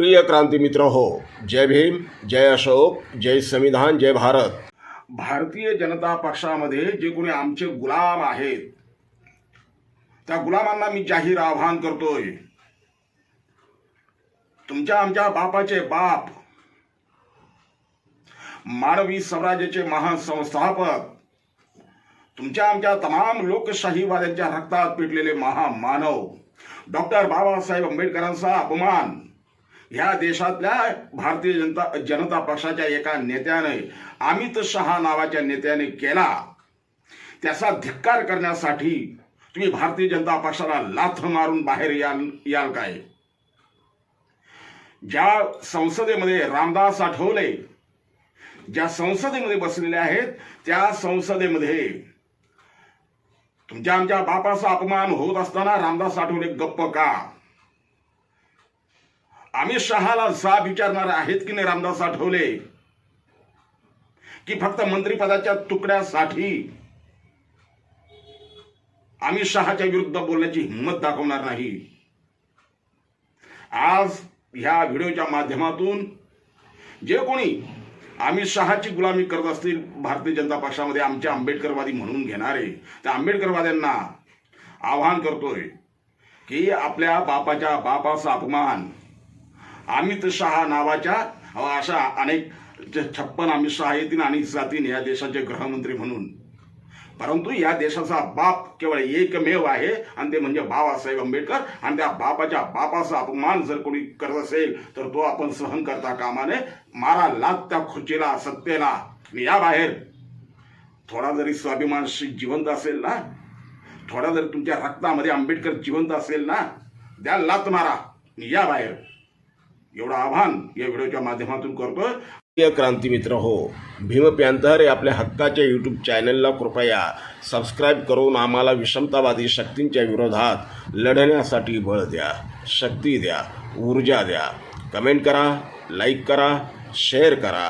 प्रिय क्रांती मित्र हो जय भीम जय अशोक जय संविधान जय भारत. भारतीय जनता पक्षामध्ये जे कोणी आमचे गुलाम आहेत त्या गुलामांना मी जाहीर आवाहन करतोय. तुमच्या आमच्या बापाचे बाप मानवी स्वराज्याचे महान संस्थापक तुमच्या आमच्या तमाम लोकशाहीवाद्यांच्या रक्तात पेटलेले महामानव डॉक्टर बाबासाहेब आंबेडकरांचा अपमान ह्या देशातल्या भारतीय जनता जनता पक्षाच्या एका नेत्याने अमित शहा नावाच्या नेत्याने केला. त्याचा धिक्कार करण्यासाठी तुम्ही भारतीय जनता पक्षाला लाथ मारून बाहेर याल याल काय? ज्या संसदेमध्ये रामदास आठवले ज्या संसदेमध्ये बसलेले आहेत त्या संसदेमध्ये तुमच्या आमच्या बापाचा अपमान होत असताना रामदास आठवले गप्प का? अमित शहाला जाब विचारणार आहेत की नाही रामदास आठवले? की फक्त मंत्रिपदाच्या तुकड्यासाठी अमित शहाच्या विरुद्ध बोलण्याची हिंमत दाखवणार नाही? आज ह्या व्हिडिओच्या माध्यमातून जे कोणी अमित शहाची गुलामी करत असतील भारतीय जनता पक्षामध्ये आमचे आंबेडकरवादी म्हणून घेणारे त्या आंबेडकरवाद्यांना आवाहन करतोय की आपल्या बापाच्या बापाचा अपमान अमित शहा नावाच्या अहो, अशा अनेक छप्पन अमित शहा येतील आणि जातील या देशाचे गृहमंत्री म्हणून. परंतु या देशाचा बाप केवळ एकमेव आहे आणि ते म्हणजे बाबासाहेब आंबेडकर आणि त्या बापाच्या बापाचा अपमान जर कोणी करत असेल तर तो आपण सहन करता कामाने. मारा लात त्या खुर्चीला सत्तेला आणि या बाहेर. थोडा जरी स्वाभिमान जिवंत असेल ना थोडा जरी तुमच्या रक्तामध्ये आंबेडकर जिवंत असेल ना द्या लात मारा या बाहेर. एवढं आव्हान या व्हिडिओच्या माध्यमातून करतोय. प्रिय क्रांती मित्र हो भीम पॅन्थर या आपल्या हक्काच्या यूट्यूब चॅनलला कृपया सबस्क्राईब करून आम्हाला विषमतावादी शक्तींच्या विरोधात लढण्यासाठी बळ द्या शक्ती द्या ऊर्जा द्या. कमेंट करा लाईक करा शेअर करा.